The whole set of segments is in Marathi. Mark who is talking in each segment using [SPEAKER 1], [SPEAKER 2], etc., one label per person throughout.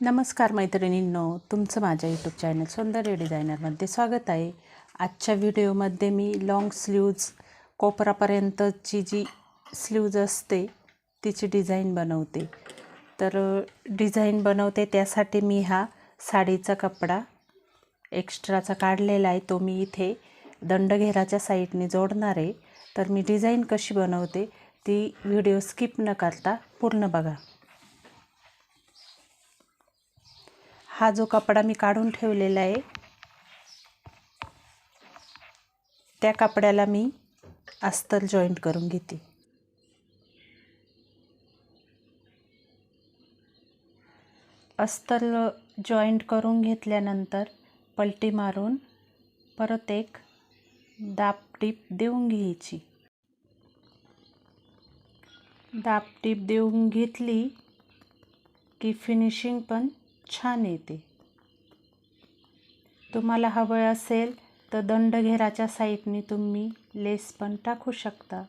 [SPEAKER 1] नमस्कार मैत्रिणींनो तुमचं माझ्या यूट्यूब चॅनल सौंदर्य डिझायनरमध्ये स्वागत आहे. आजच्या व्हिडिओमध्ये मी लाँग स्लीव्ज कोपरापर्यंतची जी स्लीव्ज असते तिची डिझाईन बनवते. तर डिझाईन बनवते त्यासाठी मी हा साडीचा कपडा एक्स्ट्राचा काढलेला आहे. तो मी इथे दंडघेराच्या साईडने जोडणार आहे. तर मी डिझाईन कशी बनवते ती व्हिडिओ स्किप न करता पूर्ण बघा. हा जो कपडा मी काढून ठेवलेला आहे त्या कपड्याला मी अस्तर जॉईंट करून घेते. अस्तर जॉईंट करून घेतल्यानंतर पलटी मारून परत एक दाब टीप देऊन घ्यायची. दाब टीप देऊन घेतली की फिनिशिंग पण छान येते. तुम्हाला हवं असेल तर दंडघेराच्या साईडने तुम्ही लेस पण टाकू शकता.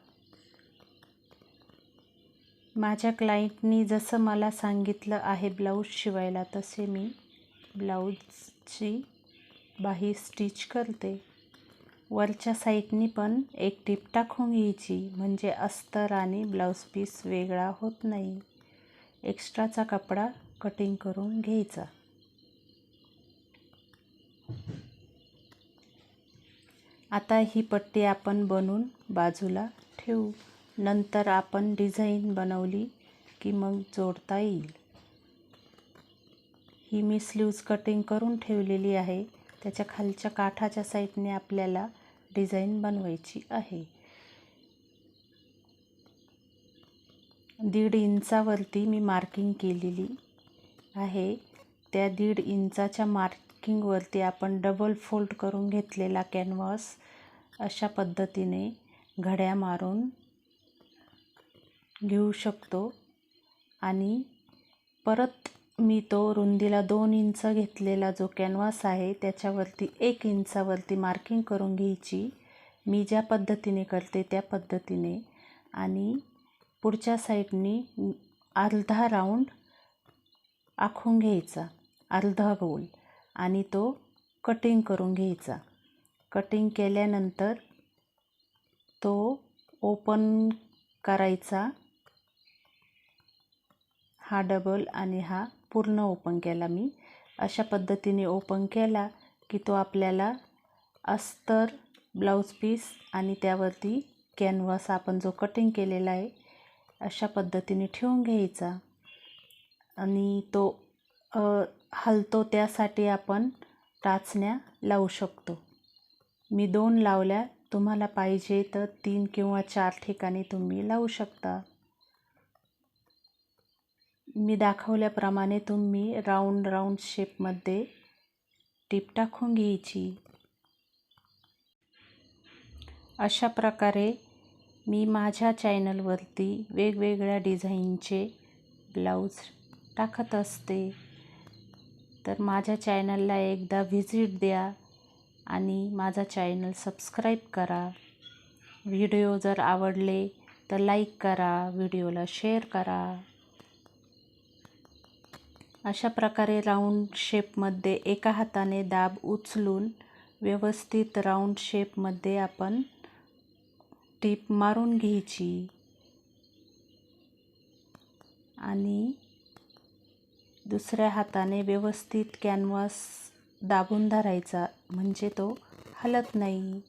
[SPEAKER 1] माझ्या क्लायंटनी जसं मला सांगितलं आहे ब्लाऊज शिवायला तसे मी ब्लाऊजची बाही स्टिच करते. वरच्या साईडनी पण एक टीप टाकून घ्यायची म्हणजे अस्तर आणि ब्लाऊज पीस वेगळा होत नाही. एक्स्ट्राचा कपडा कटिंग करून घ्यायचा. आता ही पट्टी आपण बनवून बाजूला ठेवू. नंतर आपण डिझाईन बनवली की मग जोडता येईल. ही मी स्लीव्ज कटिंग करून ठेवलेली आहे. त्याच्या खालच्या काठाच्या साईडने आपल्याला डिझाईन बनवायची आहे. दीड इंचावरती मी मार्किंग केलेली. आहे. त्या दीड इंचाच्या मार्किंगवरती आपण डबल फोल्ड करून घेतलेला कॅनव्हास अशा पद्धतीने घड्या मारून घेऊ शकतो. आणि परत मी तो रुंदीला दोन इंच घेतलेला जो कॅनव्हास आहे त्याच्यावरती एक इंचावरती मार्किंग करून घ्यायची. मी ज्या पद्धतीने करते त्या पद्धतीने. आणि पुढच्या साईडनी अर्धा राऊंड आखून घ्यायचा. अर्धा गोल आणि तो कटिंग करून घ्यायचा. कटिंग केल्यानंतर तो ओपन करायचा. हा डबल आणि हा पूर्ण ओपन केला मी. अशा पद्धतीने ओपन केला की तो आपल्याला अस्तर ब्लाऊज पीस आणि त्यावरती कॅनव्हास आपण जो कटिंग केलेला आहे अशा पद्धतीने ठेवून घ्यायचा. आणि तो हलतो त्यासाठी आपण टाचण्या लावू शकतो. मी दोन लावल्या तुम्हाला पाहिजे तर तीन किंवा चार ठिकाणी तुम्ही लावू शकता. मी दाखवल्याप्रमाणे तुम्ही राऊंड राऊंड शेपमध्ये टीप टाकून घ्यायची. अशा प्रकारे मी माझ्या चॅनलवरती वेगवेगळ्या डिझाईनचे ब्लाऊज टाकत असते. तर माझ्या चॅनलला एकदा व्हिजिट द्या आणि माझा चॅनल सबस्क्राईब करा. व्हिडिओ जर आवडले तर लाईक करा व्हिडिओला शेअर करा. अशा प्रकारे राऊंड शेपमध्ये एका हाताने दाब उचलून व्यवस्थित राऊंड शेपमध्ये आपण टीप मारून घ्यायची. आणि दुसऱ्या हाताने व्यवस्थित कॅनव्हास दाबून धरायचा. म्हणजे तो हलत नाही.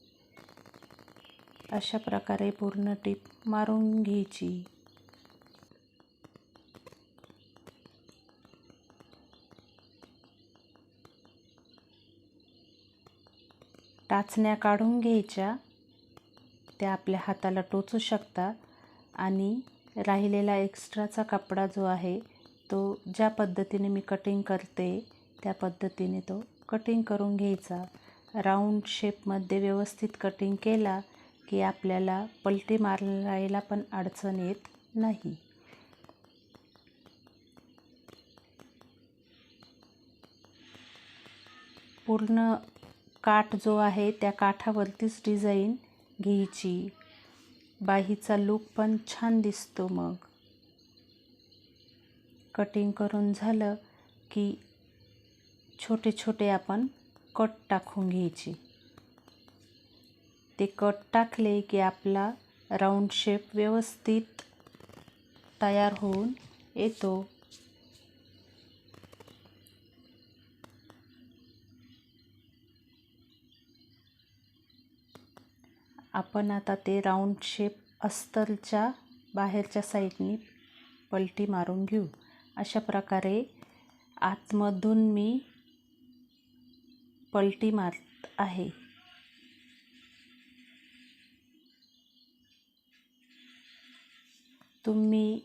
[SPEAKER 1] अशा प्रकारे पूर्ण टीप मारून घ्यायची. टाचण्या काढून घ्यायच्या. त्या आपल्या हाताला टोचू शकता. आणि राहिलेला एक्स्ट्राचा कपडा जो आहे तो ज्या पद्धतीने मी कटिंग करते त्या पद्धतीने तो कटिंग करून घ्यायचा. राऊंड शेपमध्ये व्यवस्थित कटिंग केला की आपल्याला पलटी मारायला पण अडचण येत नाही. पूर्ण काठ जो आहे त्या काठावरतीच डिझाईन घ्यायची. बाहीचा लूक पण छान दिसतो मग. कटिंग करून झालं की छोटे छोटे आपण कट टाकून घ्यायची. ते कट टाकले की आपला राऊंड शेप व्यवस्थित तयार होऊन येतो. आपण आता ते राऊंड शेप अस्तरच्या बाहेरच्या साईडनी पलटी मारून घेऊ. अशा प्रकारे आतमधून मी पलटी मारत आहे. तुम्ही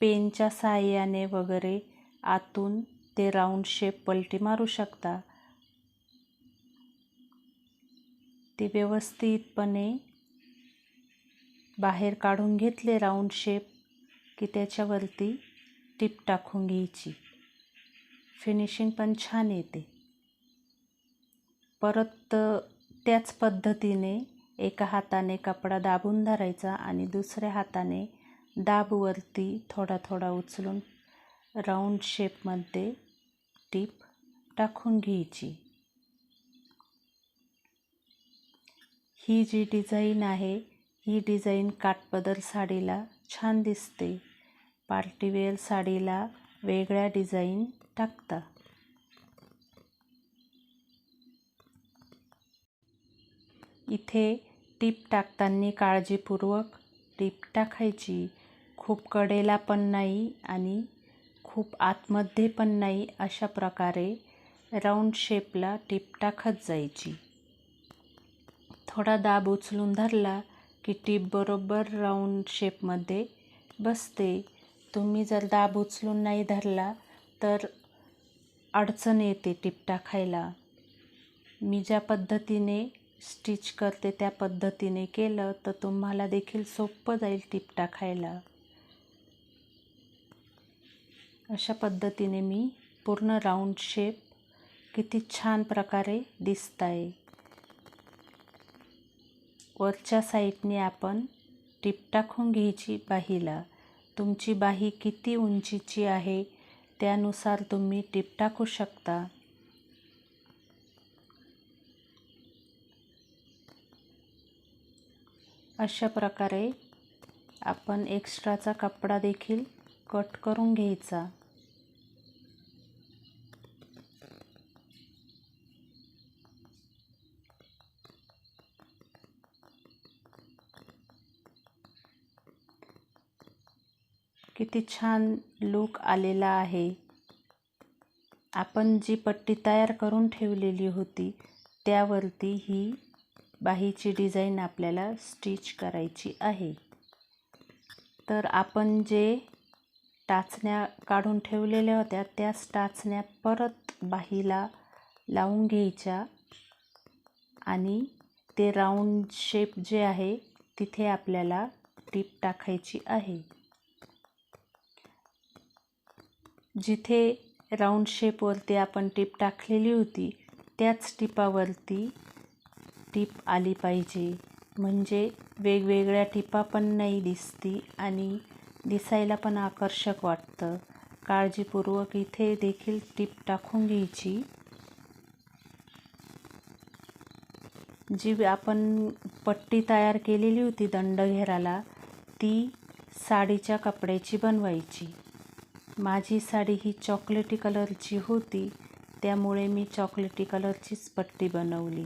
[SPEAKER 1] पेनच्या साहाय्याने वगैरे आतून ते राऊंड शेप पलटी मारू शकता. ते व्यवस्थितपणे बाहेर काढून घेतले राऊंड शेप की त्याच्यावरती टीप टाकून घ्यायची फिनिशिंग पण छान येते. परत त्याच पद्धतीने एका हाताने कपडा दाबून धरायचा आणि दुसऱ्या हाताने दाबवरती थोडा थोडा उचलून राऊंड शेपमध्ये टीप टाकून घ्यायची ही जी डिझाईन आहे ही डिझाईन काटपदर साडीला छान दिसते. पार्टीवेअर साडीला वेगळ्या डिझाईन टाकता. इथे टीप टाकताना काळजीपूर्वक टीप टाकायची. खूप कडेला पण नाही आणि खूप आतमध्ये पण नाही अशा प्रकारे राऊंड शेपला टीप टाकत जायची. थोडा दाब उचलून धरला की टीप बरोबर राऊंड शेपमध्ये बसते. तुम्ही जर दाब उचलून नाही धरला तर अडचण येते टिपटा टाकायला मी ज्या पद्धतीने स्टिच करते त्या पद्धतीने केलं तर तुम्हाला देखील सोपं जाईल टिपटा टाकायला अशा पद्धतीने मी पूर्ण राऊंड शेप किती छान प्रकारे दिसत आहे वरच्या साईडने आपण टीप टाकून घ्यायची बाहीला तुमची बाही किती उंचीची आहे त्यानुसार तुम्ही टीप टाकू शकता. अशा प्रकारे आपण एक्स्ट्राचा कपडा देखील कट करून घ्यायचा. किती छान लूक आलेला आहे. आपण जी पट्टी तयार करून ठेवलेली होती त्यावरती ही बाहीची डिझाईन आपल्याला स्टिच करायची आहे. तर आपण जे टाचण्या काढून ठेवलेल्या होत्या त्याच टाचण्या परत बाहीला लावून घ्यायच्या आणि ते राऊंड शेप जे आहे तिथे आपल्याला टीप टाकायची आहे. जिथे राऊंड शेपवरती आपण टीप टाकलेली होती त्याच टिपावरती टीप आली पाहिजे. म्हणजे वेगवेगळ्या टिपा पण नाही दिसती आणि दिसायला पण आकर्षक वाटतं. काळजीपूर्वक इथे देखील टीप टाकून घ्यायची. जी आपण पट्टी तयार केलेली होती दंडघेराला ती साडीच्या कपड्याची बनवायची. माझी साडी ही चॉकलेटी कलरची होती त्यामुळे मी चॉकलेटी कलरचीच पट्टी बनवली.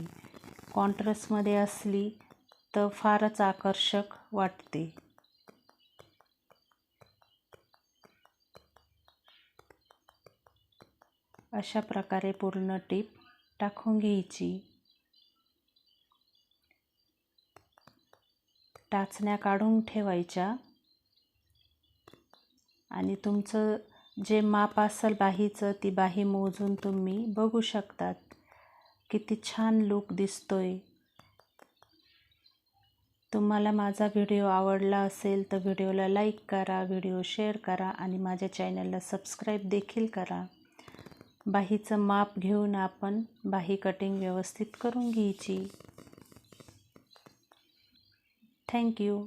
[SPEAKER 1] कॉन्ट्रास्टमध्ये असली तर फारच आकर्षक वाटते. अशा प्रकारे पूर्ण टीप टाकून घ्यायची. टाचण्या काढून ठेवायच्या. आणि तुमचं जे माप असेल बाहीचं ती बाही मोजून तुम्ही बघू शकतात. किती छान लूक दिसतोय. तुम्हाला माझा व्हिडिओ आवडला असेल तर व्हिडिओला लाईक करा व्हिडिओ शेअर करा आणि माझ्या चॅनलला सबस्क्राईब देखील करा. बाहीचं माप घेऊन आपण बाही कटिंग व्यवस्थित करून घ्यायची. थँक्यू